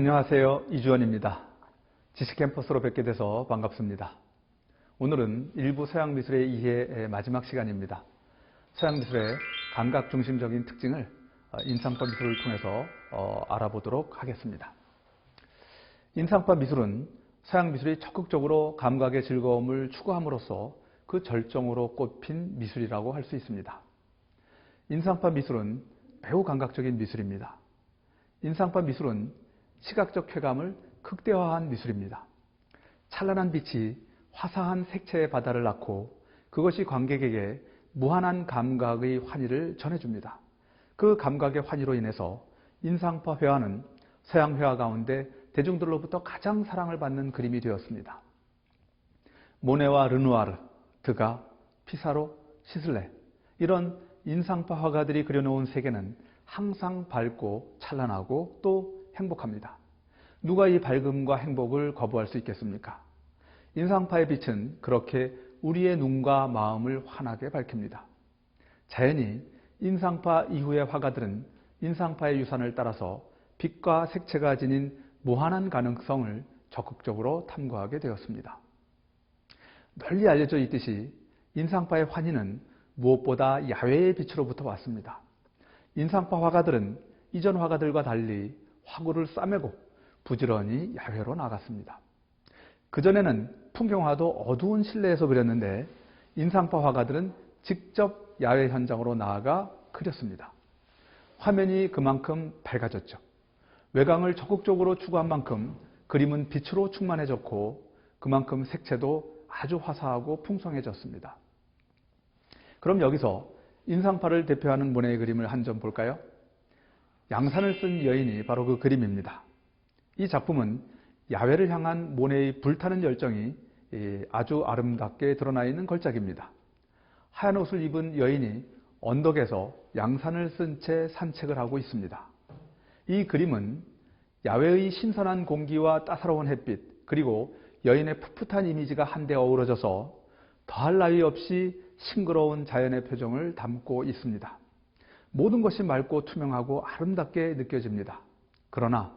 안녕하세요. 이주원입니다. 지식캠퍼스로 뵙게 돼서 반갑습니다. 오늘은 일부 서양미술의 이해의 마지막 시간입니다. 서양미술의 감각 중심적인 특징을 어, 인상파 미술을 통해서 어, 알아보도록 하겠습니다. 인상파 미술은 서양 미술이 적극적으로 감각의 즐거움을 추구함으로써 그 절정으로 꼽힌 미술이라고 할 수 있습니다. 인상파 미술은 매우 감각적인 미술입니다. 인상파 미술은 시각적 쾌감을 극대화한 미술입니다. 찬란한 빛이 화사한 색채의 바다를 낳고 그것이 관객에게 무한한 감각의 환희를 전해줍니다. 그 감각의 환희로 인해서 인상파 회화는 서양 회화 가운데 대중들로부터 가장 사랑을 받는 그림이 되었습니다. 모네와 르누아르, 드가, 피사로, 시슬레 이런 인상파 화가들이 그려놓은 세계는 항상 밝고 찬란하고 또 행복합니다. 누가 이 밝음과 행복을 거부할 수 있겠습니까? 인상파의 빛은 그렇게 우리의 눈과 마음을 환하게 밝힙니다. 자연히 인상파 이후의 화가들은 인상파의 유산을 따라서 빛과 색채가 지닌 무한한 가능성을 적극적으로 탐구하게 되었습니다. 널리 알려져 있듯이 인상파의 환희는 무엇보다 야외의 빛으로부터 왔습니다. 인상파 화가들은 이전 화가들과 달리 화구를 싸매고 부지런히 야외로 나갔습니다. 그전에는 풍경화도 어두운 실내에서 그렸는데 인상파 화가들은 직접 야외 현장으로 나아가 그렸습니다. 화면이 그만큼 밝아졌죠. 외광을 적극적으로 추구한 만큼 그림은 빛으로 충만해졌고 그만큼 색채도 아주 화사하고 풍성해졌습니다. 그럼 여기서 인상파를 대표하는 모네의 그림을 한 점 볼까요? 양산을 쓴 여인이 바로 그 그림입니다. 이 작품은 야외를 향한 모네의 불타는 열정이 아주 아름답게 드러나 있는 걸작입니다. 하얀 옷을 입은 여인이 언덕에서 양산을 쓴 채 산책을 하고 있습니다. 이 그림은 야외의 신선한 공기와 따사로운 햇빛 그리고 여인의 풋풋한 이미지가 한데 어우러져서 더할 나위 없이 싱그러운 자연의 표정을 담고 있습니다. 모든 것이 맑고 투명하고 아름답게 느껴집니다. 그러나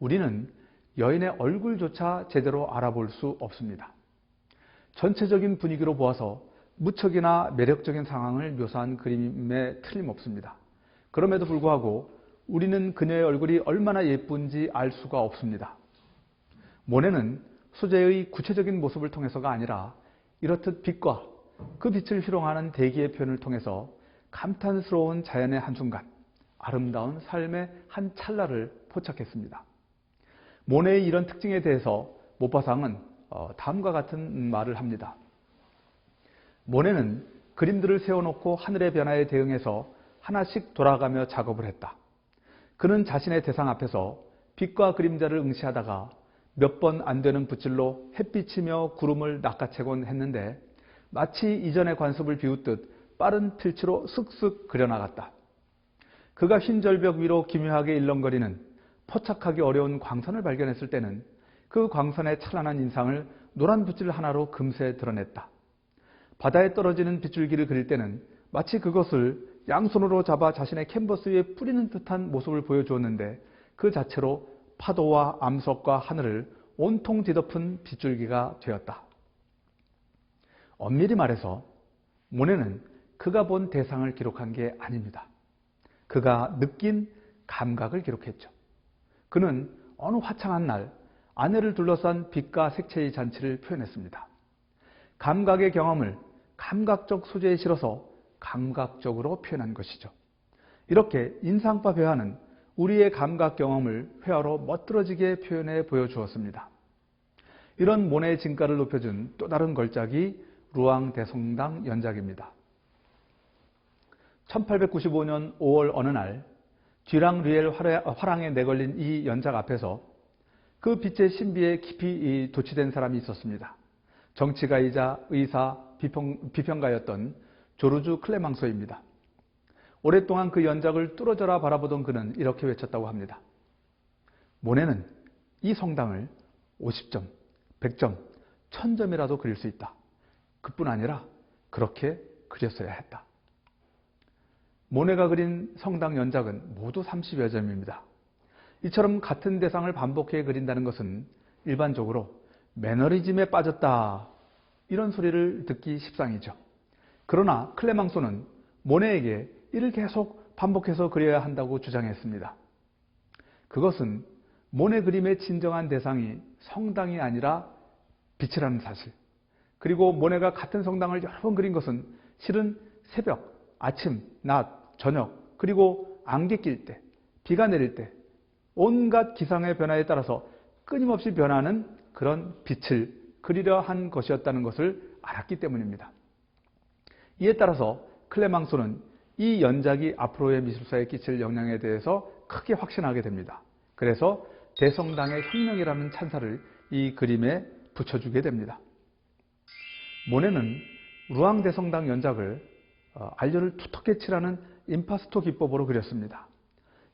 우리는 여인의 얼굴조차 제대로 알아볼 수 없습니다. 전체적인 분위기로 보아서 무척이나 매력적인 상황을 묘사한 그림에 틀림없습니다. 그럼에도 불구하고 우리는 그녀의 얼굴이 얼마나 예쁜지 알 수가 없습니다. 모네는 소재의 구체적인 모습을 통해서가 아니라 이렇듯 빛과 그 빛을 희롱하는 대기의 표현을 통해서 감탄스러운 자연의 한순간, 아름다운 삶의 한 찰나를 포착했습니다. 모네의 이런 특징에 대해서 모파상은 어, 다음과 같은 말을 합니다. 모네는 그림들을 세워놓고 하늘의 변화에 대응해서 하나씩 돌아가며 작업을 했다. 그는 자신의 대상 앞에서 빛과 그림자를 응시하다가 몇 번 안 되는 붓질로 햇빛이며 구름을 낚아채곤 했는데 마치 이전의 관습을 비웃듯 빠른 필치로 쓱쓱 그려나갔다. 그가 흰 절벽 위로 기묘하게 일렁거리는 포착하기 어려운 광선을 발견했을 때는 그 광선의 찬란한 인상을 노란 붓질 하나로 금세 드러냈다. 바다에 떨어지는 빗줄기를 그릴 때는 마치 그것을 양손으로 잡아 자신의 캔버스 위에 뿌리는 듯한 모습을 보여주었는데 그 자체로 파도와 암석과 하늘을 온통 뒤덮은 빗줄기가 되었다. 엄밀히 말해서 모네는 그가 본 대상을 기록한 게 아닙니다. 그가 느낀 감각을 기록했죠. 그는 어느 화창한 날 아내를 둘러싼 빛과 색채의 잔치를 표현했습니다. 감각의 경험을 감각적 소재에 실어서 감각적으로 표현한 것이죠. 이렇게 인상파 회화는 우리의 감각 경험을 회화로 멋들어지게 표현해 보여주었습니다. 이런 모네의 진가를 높여준 또 다른 걸작이 루앙 대성당 연작입니다. 1895년 5월 어느 날 쥐랑 리엘 화랑에 내걸린 이 연작 앞에서 그 빛의 신비에 깊이 도취된 사람이 있었습니다. 정치가이자 의사, 비평, 가였던 조르주 클레망소입니다. 오랫동안 그 연작을 뚫어져라 바라보던 그는 이렇게 외쳤다고 합니다. 모네는 이 성당을 50점, 100점, 1000점이라도 그릴 수 있다. 그뿐 아니라 그렇게 그렸어야 했다. 모네가 그린 성당 연작은 모두 30여 점입니다. 이처럼 같은 대상을 반복해 그린다는 것은 일반적으로 매너리즘에 빠졌다 이런 소리를 듣기 십상이죠. 그러나 클레망소는 모네에게 이를 계속 반복해서 그려야 한다고 주장했습니다. 그것은 모네 그림의 진정한 대상이 성당이 아니라 빛이라는 사실. 그리고 모네가 같은 성당을 여러 번 그린 것은 실은 새벽, 아침, 낮, 저녁, 그리고 안개 낄 때, 비가 내릴 때, 온갖 기상의 변화에 따라서 끊임없이 변하는 그런 빛을 그리려 한 것이었다는 것을 알았기 때문입니다. 이에 따라서 클레망소는 이 연작이 앞으로의 미술사에 끼칠 영향에 대해서 크게 확신하게 됩니다. 그래서 대성당의 혁명이라는 찬사를 이 그림에 붙여주게 됩니다. 모네는 루앙 대성당 연작을 어, 알료를 두텁게 칠하는 임파스토 기법으로 그렸습니다.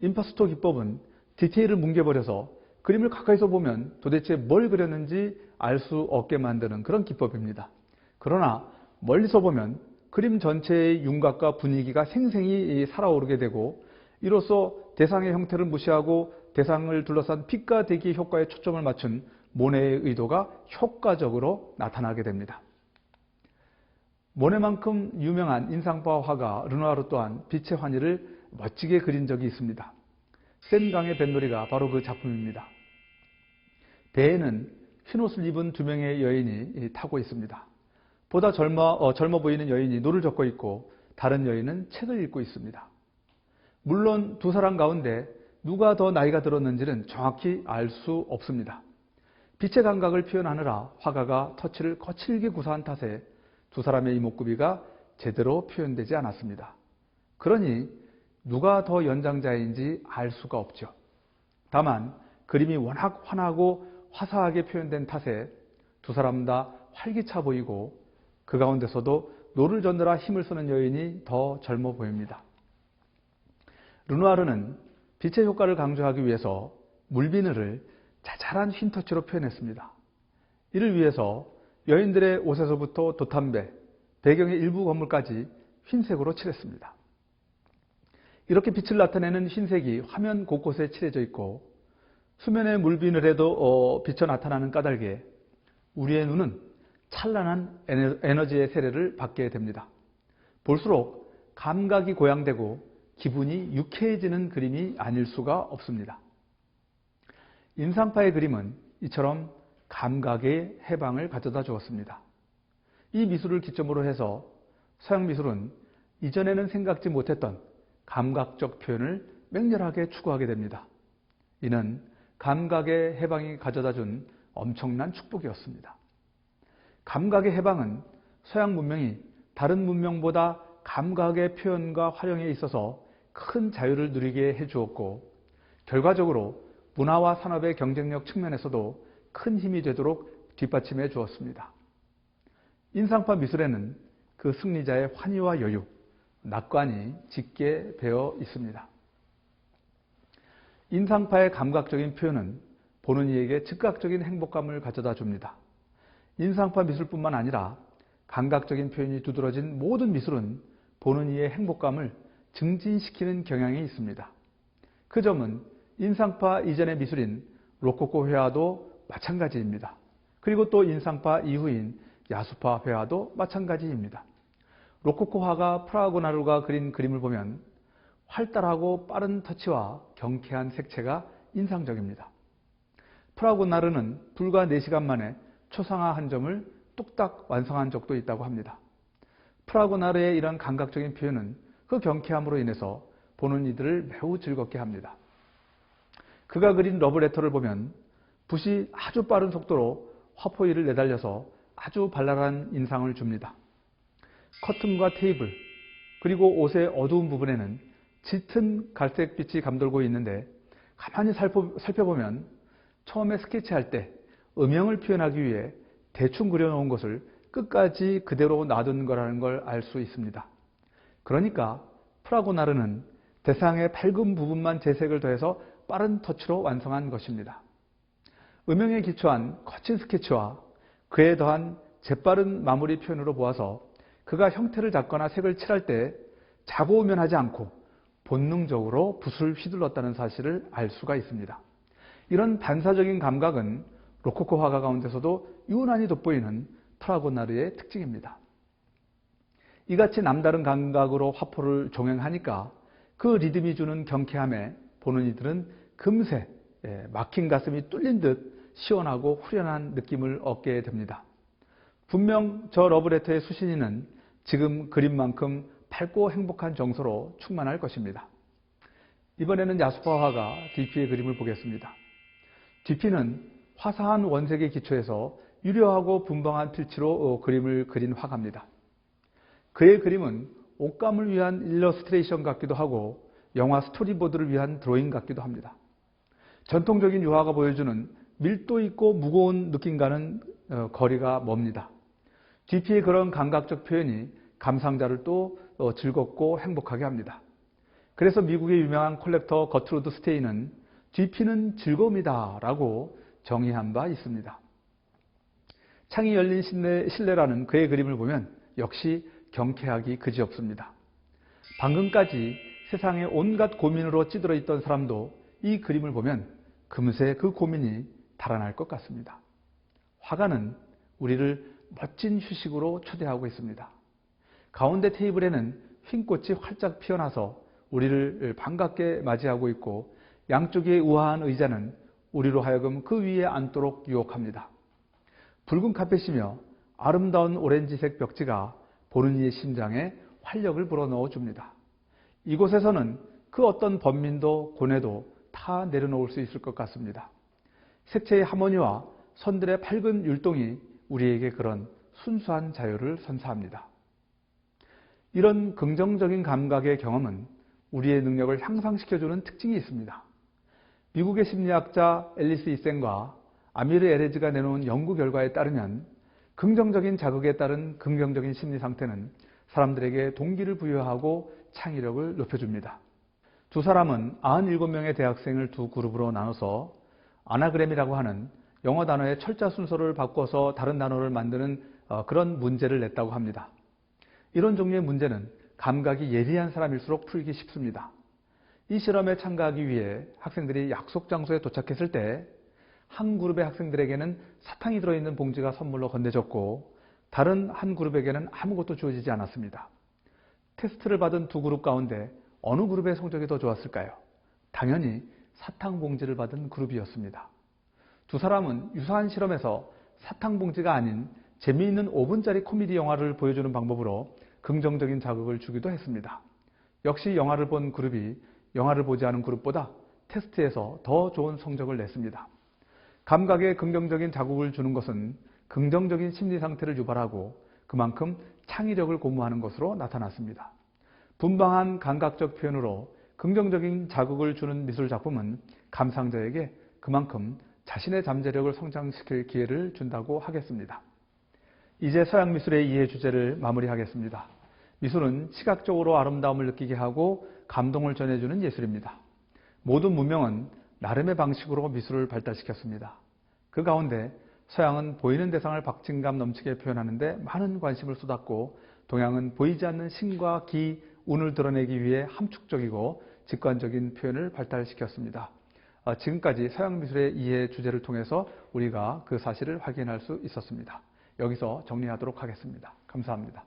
임파스토 기법은 디테일을 뭉개버려서 그림을 가까이서 보면 도대체 뭘 그렸는지 알 수 없게 만드는 그런 기법입니다. 그러나 멀리서 보면 그림 전체의 윤곽과 분위기가 생생히 살아오르게 되고 이로써 대상의 형태를 무시하고 대상을 둘러싼 빛과 대기 효과에 초점을 맞춘 모네의 의도가 효과적으로 나타나게 됩니다. 모네만큼 유명한 인상파 화가 르누아르 또한 빛의 환희를 멋지게 그린 적이 있습니다. 센강의 뱃놀이가 바로 그 작품입니다. 배에는 흰옷을 입은 두 명의 여인이 타고 있습니다. 보다 젊어, 어, 젊어 보이는 여인이 노를 젓고 있고 다른 여인은 책을 읽고 있습니다. 물론 두 사람 가운데 누가 더 나이가 들었는지는 정확히 알 수 없습니다. 빛의 감각을 표현하느라 화가가 터치를 거칠게 구사한 탓에 두 사람의 이목구비가 제대로 표현되지 않았습니다. 그러니 누가 더 연장자인지 알 수가 없죠. 다만 그림이 워낙 환하고 화사하게 표현된 탓에 두 사람 다 활기차 보이고 그 가운데서도 노를 젓느라 힘을 쓰는 여인이 더 젊어 보입니다. 르누아르는 빛의 효과를 강조하기 위해서 물비늘을 자잘한 흰 터치로 표현했습니다. 이를 위해서 여인들의 옷에서부터 돛담배, 배경의 일부 건물까지 흰색으로 칠했습니다. 이렇게 빛을 나타내는 흰색이 화면 곳곳에 칠해져 있고 수면의 물비늘에도 어, 비쳐 나타나는 까닭에 우리의 눈은 찬란한 에너지의 세례를 받게 됩니다. 볼수록 감각이 고양되고 기분이 유쾌해지는 그림이 아닐 수가 없습니다. 인상파의 그림은 이처럼 감각의 해방을 가져다 주었습니다. 이 미술을 기점으로 해서 서양 미술은 이전에는 생각지 못했던 감각적 표현을 맹렬하게 추구하게 됩니다. 이는 감각의 해방이 가져다 준 엄청난 축복이었습니다. 감각의 해방은 서양 문명이 다른 문명보다 감각의 표현과 활용에 있어서 큰 자유를 누리게 해주었고 결과적으로 문화와 산업의 경쟁력 측면에서도 큰 힘이 되도록 뒷받침해 주었습니다. 인상파 미술에는 그 승리자의 환희와 여유, 낙관이 짙게 배어 있습니다. 인상파의 감각적인 표현은 보는 이에게 즉각적인 행복감을 가져다 줍니다. 인상파 미술뿐만 아니라 감각적인 표현이 두드러진 모든 미술은 보는 이의 행복감을 증진시키는 경향이 있습니다. 그 점은 인상파 이전의 미술인 로코코 회화도 마찬가지입니다. 그리고 또 인상파 이후인 야수파 회화도 마찬가지입니다. 로코코 화가 프라고나루가 그린 그림을 보면 활달하고 빠른 터치와 경쾌한 색채가 인상적입니다. 프라고나르는 불과 4시간 만에 초상화 한 점을 뚝딱 완성한 적도 있다고 합니다. 프라고나르의 이런 감각적인 표현은 그 경쾌함으로 인해서 보는 이들을 매우 즐겁게 합니다. 그가 그린 러브레터를 보면 붓이 아주 빠른 속도로 화포위를 내달려서 아주 발랄한 인상을 줍니다. 커튼과 테이블, 그리고 옷의 어두운 부분에는 짙은 갈색빛이 감돌고 있는데 가만히 살펴보면 처음에 스케치할 때 음영을 표현하기 위해 대충 그려놓은 것을 끝까지 그대로 놔둔 거라는 걸 알 수 있습니다. 그러니까 프라고나르는 대상의 밝은 부분만 재색을 더해서 빠른 터치로 완성한 것입니다. 음영에 기초한 거친 스케치와 그에 더한 재빠른 마무리 표현으로 보아서 그가 형태를 잡거나 색을 칠할 때 자고우면하지 않고 본능적으로 붓을 휘둘렀다는 사실을 알 수가 있습니다. 이런 반사적인 감각은 로코코 화가 가운데서도 유난히 돋보이는 프라고나르의 특징입니다. 이같이 남다른 감각으로 화포를 종행하니까 그 리듬이 주는 경쾌함에 보는 이들은 금세 예, 막힌 가슴이 뚫린 듯 시원하고 후련한 느낌을 얻게 됩니다. 분명 저 러브레터의 수신이는 지금 그림만큼 밝고 행복한 정서로 충만할 것입니다. 이번에는 야수파 화가 DP의 그림을 보겠습니다. DP는 화사한 원색의 기초에서 유려하고 분방한 필치로 어, 그림을 그린 화가입니다. 그의 그림은 옷감을 위한 일러스트레이션 같기도 하고 영화 스토리보드를 위한 드로잉 같기도 합니다. 전통적인 유화가 보여주는 밀도 있고 무거운 느낌과는 어, 거리가 멉니다. DP의 그런 감각적 표현이 감상자를 또 어, 즐겁고 행복하게 합니다. 그래서 미국의 유명한 콜렉터 거트루드 스테이는 DP는 즐거움이다 라고 정의한 바 있습니다. 창이 열린 실내, 실내 라는 그의 그림을 보면 역시 경쾌하기 그지없습니다. 방금까지 세상의 온갖 고민으로 찌들어 있던 사람도 이 그림을 보면 금세 그 고민이 달아날 것 같습니다. 화가는 우리를 멋진 휴식으로 초대하고 있습니다. 가운데 테이블에는 흰 꽃이 활짝 피어나서 우리를 반갑게 맞이하고 있고 양쪽의 우아한 의자는 우리로 하여금 그 위에 앉도록 유혹합니다. 붉은 카펫이며 아름다운 오렌지색 벽지가 보는 이의 심장에 활력을 불어넣어 줍니다. 이곳에서는 그 어떤 번민도 고뇌도 다 내려놓을 수 있을 것 같습니다. 색채의 하모니와 선들의 밝은 율동이 우리에게 그런 순수한 자유를 선사합니다. 이런 긍정적인 감각의 경험은 우리의 능력을 향상시켜주는 특징이 있습니다. 미국의 심리학자 앨리스 이센과 아미르 에레즈가 내놓은 연구 결과에 따르면 긍정적인 자극에 따른 긍정적인 심리 상태는 사람들에게 동기를 부여하고 창의력을 높여줍니다. 두 사람은 97명의 대학생을 두 그룹으로 나눠서 아나그램이라고 하는 영어 단어의 철자 순서를 바꿔서 다른 단어를 만드는 어, 그런 문제를 냈다고 합니다. 이런 종류의 문제는 감각이 예리한 사람일수록 풀기 쉽습니다. 이 실험에 참가하기 위해 학생들이 약속 장소에 도착했을 때 한 그룹의 학생들에게는 사탕이 들어있는 봉지가 선물로 건네졌고 다른 한 그룹에게는 아무것도 주어지지 않았습니다. 테스트를 받은 두 그룹 가운데 어느 그룹의 성적이 더 좋았을까요? 당연히 사탕 봉지를 받은 그룹이었습니다. 두 사람은 유사한 실험에서 사탕 봉지가 아닌 재미있는 5분짜리 코미디 영화를 보여주는 방법으로 긍정적인 자극을 주기도 했습니다. 역시 영화를 본 그룹이 영화를 보지 않은 그룹보다 테스트에서 더 좋은 성적을 냈습니다. 감각에 긍정적인 자극을 주는 것은 긍정적인 심리 상태를 유발하고 그만큼 창의력을 고무하는 것으로 나타났습니다. 분방한 감각적 표현으로 긍정적인 자극을 주는 미술 작품은 감상자에게 그만큼 자신의 잠재력을 성장시킬 기회를 준다고 하겠습니다. 이제 서양 미술의 이해 주제를 마무리하겠습니다. 미술은 시각적으로 아름다움을 느끼게 하고 감동을 전해주는 예술입니다. 모든 문명은 나름의 방식으로 미술을 발달시켰습니다. 그 가운데 서양은 보이는 대상을 박진감 넘치게 표현하는데 많은 관심을 쏟았고 동양은 보이지 않는 신과 기, 운을 드러내기 위해 함축적이고 직관적인 표현을 발달시켰습니다. 어, 지금까지 서양 미술의 이해 주제를 통해서 우리가 그 사실을 확인할 수 있었습니다. 여기서 정리하도록 하겠습니다. 감사합니다.